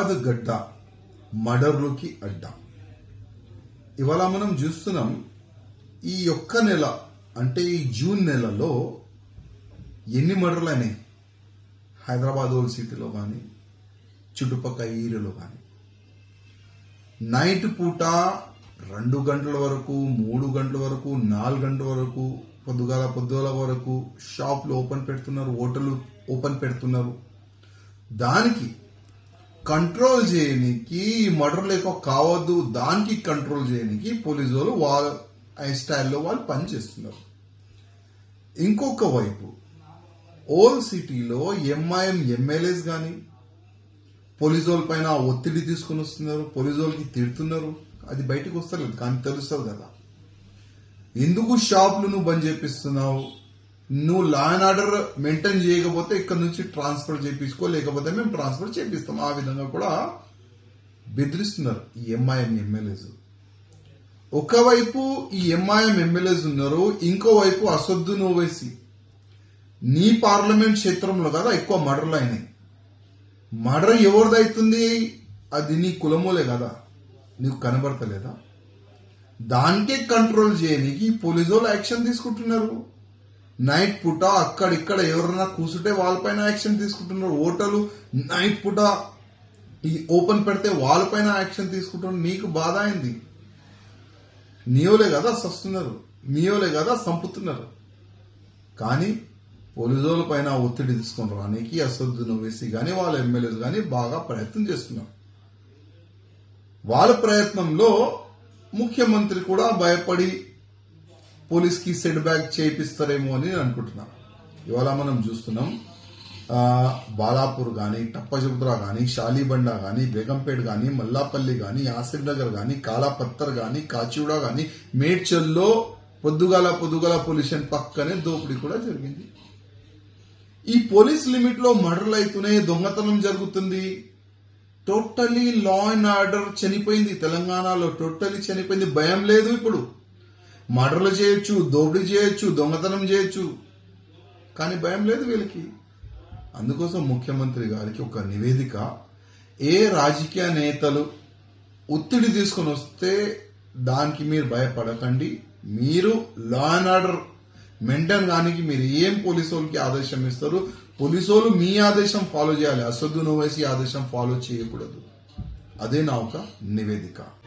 హైదరాబాద్ గడ్డ మర్డర్లకి అడ్డ. ఇవాళ మనం చూస్తున్నాం ఈ ఒక్క నెల అంటే ఈ జూన్ నెలలో ఎన్ని మర్డర్లు అయినాయి హైదరాబాద్ ఓల్డ్ సిటీలో కానీ చుట్టుపక్కల ఏరియాలో కానీ నైట్ పూట రెండు గంటల వరకు మూడు గంటల వరకు నాలుగు గంటల వరకు పొద్దుగాల పొద్దుగాల వరకు షాపులు ఓపెన్ పెడుతున్నారు హోటళ్ళు ఓపెన్ పెడుతున్నారు. దానికి కంట్రోల్ చేయనికి ఈ మర్డర్లు ఎక్కువ కావద్దు దానికి కంట్రోల్ చేయనికి పోలీసు వాళ్ళు వాళ్ళ స్టైల్లో వాళ్ళు పనిచేస్తున్నారు. ఇంకొక వైపు ఓల్డ్ సిటీలో ఎంఐఎం ఎమ్మెల్యేస్ కానీ పోలీసు వాళ్ళ పైన ఒత్తిడి తీసుకుని వస్తున్నారు పోలీసు వాళ్ళకి తిడుతున్నారు. అది బయటకు వస్తలేదు కానీ తెలుస్తుంది కదా. ఎందుకు షాపులు నువ్వు బంద్ చేపిస్తున్నావు? నువ్వు లా అండ్ ఆర్డర్ మెయింటైన్ చేయకపోతే ఇక్కడ నుంచి ట్రాన్స్ఫర్ చేపించుకో లేకపోతే మేము ట్రాన్స్ఫర్ చేపిస్తాం. ఆ విధంగా కూడా బెదిరిస్తున్నారు ఈ ఎంఐఎం ఎమ్మెల్యేస్ ఒకవైపు ఈ ఎంఐఎం ఎమ్మెల్యేస్ ఉన్నారు ఇంకోవైపు అసొద్దును ఓవైసీ నీ పార్లమెంట్ క్షేత్రంలో కదా ఎక్కువ మర్డర్లు అయినాయి. మర్డర్ ఎవరిదైతుంది? అది నీ కులమోలే కదా. నీకు కనబడతలేదా? దానికే కంట్రోల్ చేయడానికి పోలీసు వాళ్ళు యాక్షన్ తీసుకుంటున్నారు. నైట్ పూట అక్కడిక్కడ ఎవరైనా కూర్చుంటే వాళ్ళపైన యాక్షన్ తీసుకుంటున్నారు. ఓటర్లు నైట్ పూట ఈ ఓపెన్ పెడితే వాళ్ళపైన యాక్షన్ తీసుకుంటున్నారు. నీకు బాధ అయింది? నీవులే కదా సస్తున్నారు. నీవులే కదా సంపుతున్నారు. కానీ పోలీసుల పైన ఒత్తిడి తీసుకొని రానికి అసదును వేసి కానీ వాళ్ళ ఎమ్మెల్యేస్ కానీ బాగా ప్రయత్నం చేస్తున్నారు. వాళ్ళ ప్రయత్నంలో ముఖ్యమంత్రి కూడా భయపడి పోలీస్కి సెట్ బ్యాక్ చేయిస్తారేమో అని నేను అనుకుంటున్నాను ఇవాళ మనం చూస్తున్నాం బాలాపూర్ కానీ టప్పజబుద్రా కానీ షాలీబండ కానీ బేగంపేట్ కానీ మల్లాపల్లి కానీ ఆసిఫ్ నగర్ కానీ కాలాపత్తర్ కానీ కాచిగూడ కానీ మేడ్చల్లో పొద్దుగాల పొద్దుగాల పొల్యూషన్ పక్కనే దోపిడీ కూడా జరిగింది. ఈ పోలీస్ లిమిట్లో మర్డర్లు అవుతూనే దొంగతనం జరుగుతుంది. టోటలీ లా అండ్ ఆర్డర్ చనిపోయింది. తెలంగాణలో టోటలీ చనిపోయింది. భయం లేదు ఇప్పుడు. మర్డర్లు చేయొచ్చు దోపిడీ చేయొచ్చు దొంగతనం చేయొచ్చు. కానీ భయం లేదు వీళ్ళకి. అందుకోసం ముఖ్యమంత్రి గారికి ఒక నివేదిక ఏ రాజకీయ నేతలు ఒత్తిడి తీసుకొని వస్తే దానికి మీరు భయపడకండి. మీరు లా అండ్ ఆర్డర్ మెయింటైన్ కానికి మీరు ఏం పోలీసు వాళ్ళకి ఆదేశం ఇస్తారు? పోలీసు వాళ్ళు మీ ఆదేశం ఫాలో చేయాలి. అసద్దు నువ్వేసి ఆదేశం ఫాలో చేయకూడదు. అదే నా ఒక నివేదిక.